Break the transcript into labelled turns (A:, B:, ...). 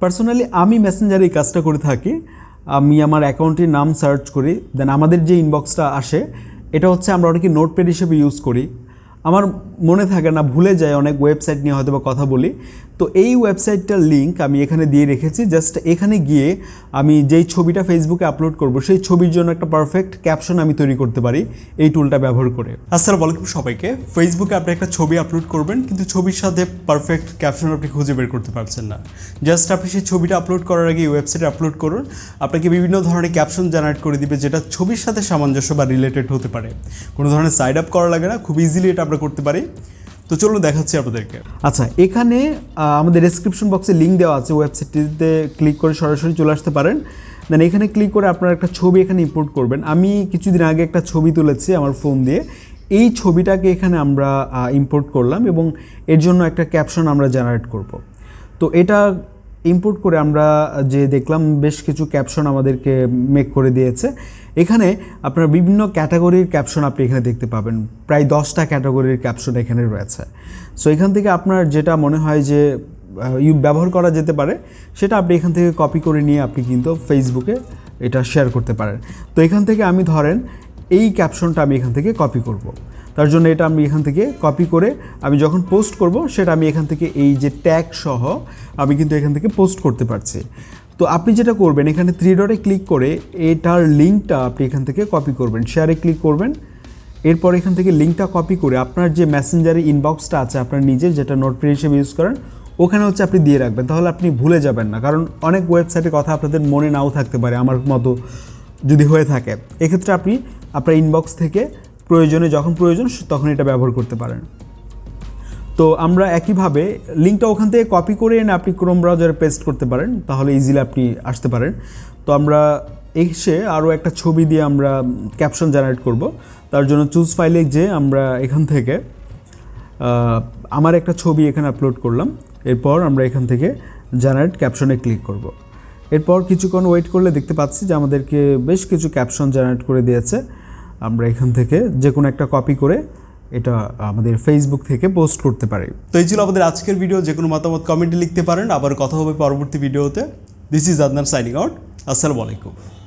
A: Personally আমি মেসেঞ্জারে এই কাজটা করে থাকি। আমি আমার অ্যাকাউন্টের নাম সার্চ করি। দেন আমাদের যে ইনবক্সটা আসে, এটা হচ্ছে আমরা অনেকে নোটপ্যাড হিসেবে ইউজ করি। আমার মনে থাকে না, ভুলে যায় অনেক ওয়েবসাইট নিয়ে হয়তো বা কথা বলি। তো এই ওয়েবসাইটটার লিঙ্ক আমি এখানে দিয়ে রেখেছি জাস্ট এখানে গিয়ে আমি যেই ছবিটা ফেসবুকে আপলোড করব, সেই ছবির জন্য একটা পারফেক্ট ক্যাপশন আমি তৈরি করতে পারি এই টুলটা ব্যবহার করে। আসসালামু আলাইকুম সবাইকে। ফেসবুকে আপনি একটা ছবি আপলোড করবেন, কিন্তু ছবির সাথে পারফেক্ট ক্যাপশন আপনি খুঁজে বের করতে পারছেন না। জাস্ট আপনি সেই ছবিটা আপলোড করার আগে ওয়েবসাইটে আপলোড করুন। আপনাকে বিভিন্ন ধরনের ক্যাপশন জেনারেট করে দিবে, যেটা ছবির সাথে সামঞ্জস্য বা রিলেটেড হতে পারে। কোনো ধরনের সাইড আপ করা লাগে না, খুব ইজিলি এটা আমরা করতে পারি। তো চলুন দেখাচ্ছি আপনাদেরকে। আচ্ছা এখানে আমাদের ডেসক্রিপশন বক্সে লিঙ্ক দেওয়া আছে ওয়েবসাইটটিতে ক্লিক করে সরাসরি চলে আসতে পারেন। দেন এখানে ক্লিক করে আপনারা একটা ছবি এখানে ইম্পোর্ট করবেন। আমি কিছুদিন আগে একটা ছবি তুলেছি আমার ফোন দিয়ে। এই ছবিটাকে এখানে আমরা ইম্পোর্ট করলাম এবং এর জন্য একটা ক্যাপশন আমরা জেনারেট করব। তো এটা ইম্পোর্ট করে আমরা যে দেখলাম বেশ কিছু ক্যাপশন আমাদেরকে মেক করে দিয়েছে। এখানে আপনার বিভিন্ন ক্যাটাগরির ক্যাপশন আপনি এখানে দেখতে পাবেন। প্রায় দশটা ক্যাটাগরির ক্যাপশন এখানে রয়েছে। সো এখান থেকে আপনার যেটা মনে হয় যে ইউ ব্যবহার করা যেতে পারে, সেটা আপনি এখান থেকে কপি করে নিয়ে আপনি কিন্তু ফেসবুকে এটা শেয়ার করতে পারেন। তো, এখান থেকে আমি ধরেন এই ক্যাপশনটা আমি এখান থেকে কপি করব। তার জন্য এটা আমি এখান থেকে কপি করে আমি যখন পোস্ট করব, সেটা আমি এখান থেকে এই যে ট্যাগ সহ আমি কিন্তু এখান থেকে পোস্ট করতে পারছি। তো আপনি যেটা করবেন, এখানে থ্রি ডটে ক্লিক করে এটার লিঙ্কটা আপনি এখান থেকে কপি করবেন। শেয়ারে ক্লিক করবেন। এরপর এখান থেকে লিঙ্কটা কপি করে আপনার যে মেসেঞ্জারে ইনবক্সটা আছে, আপনার নিজের যেটা নোটপ্যাড হিসেবে ইউজ করেন, ওখানে হচ্ছে আপনি দিয়ে রাখবেন। তাহলে আপনি ভুলে যাবেন না, কারণ অনেক ওয়েবসাইটের কথা আপনাদের মনে নাও থাকতে পারে, আমার মতো যদি হয়ে থাকে। এক্ষেত্রে আপনি আপনার ইনবক্স থেকে প্রয়োজনে, যখন প্রয়োজন তখন এটা ব্যবহার করতে পারেন। তো আমরা একইভাবে লিঙ্কটা ওখান থেকে কপি করে এনে আপনি ক্রোম ব্রাউজারে পেস্ট করতে পারেন, তাহলে ইজিলি আপনি আসতে পারেন। তো আমরা এসে আরও একটা ছবি দিয়ে আমরা ক্যাপশন জেনারেট করব। তার জন্য চুজ ফাইলে যে আমরা এখান থেকে আমার একটা ছবি এখানে আপলোড করলাম। এরপর আমরা এখান থেকে জেনারেট ক্যাপশনে ক্লিক করব। এরপর কিছুক্ষণ ওয়েট করলে দেখতে পাচ্ছি যে আমাদেরকে বেশ কিছু ক্যাপশন জেনারেট করে দিয়েছে। আমরা এখান থেকে যে কোনো একটা কপি করে এটা আমাদের ফেসবুক থেকে পোস্ট করতে পারি। তো এই ছিল আমাদের আজকের ভিডিও যে কোনো মতামত কমেন্টে লিখতে পারেন। আবার কথা হবে পরবর্তী ভিডিওতে this is Adnan signing out আসসালামু আলাইকুম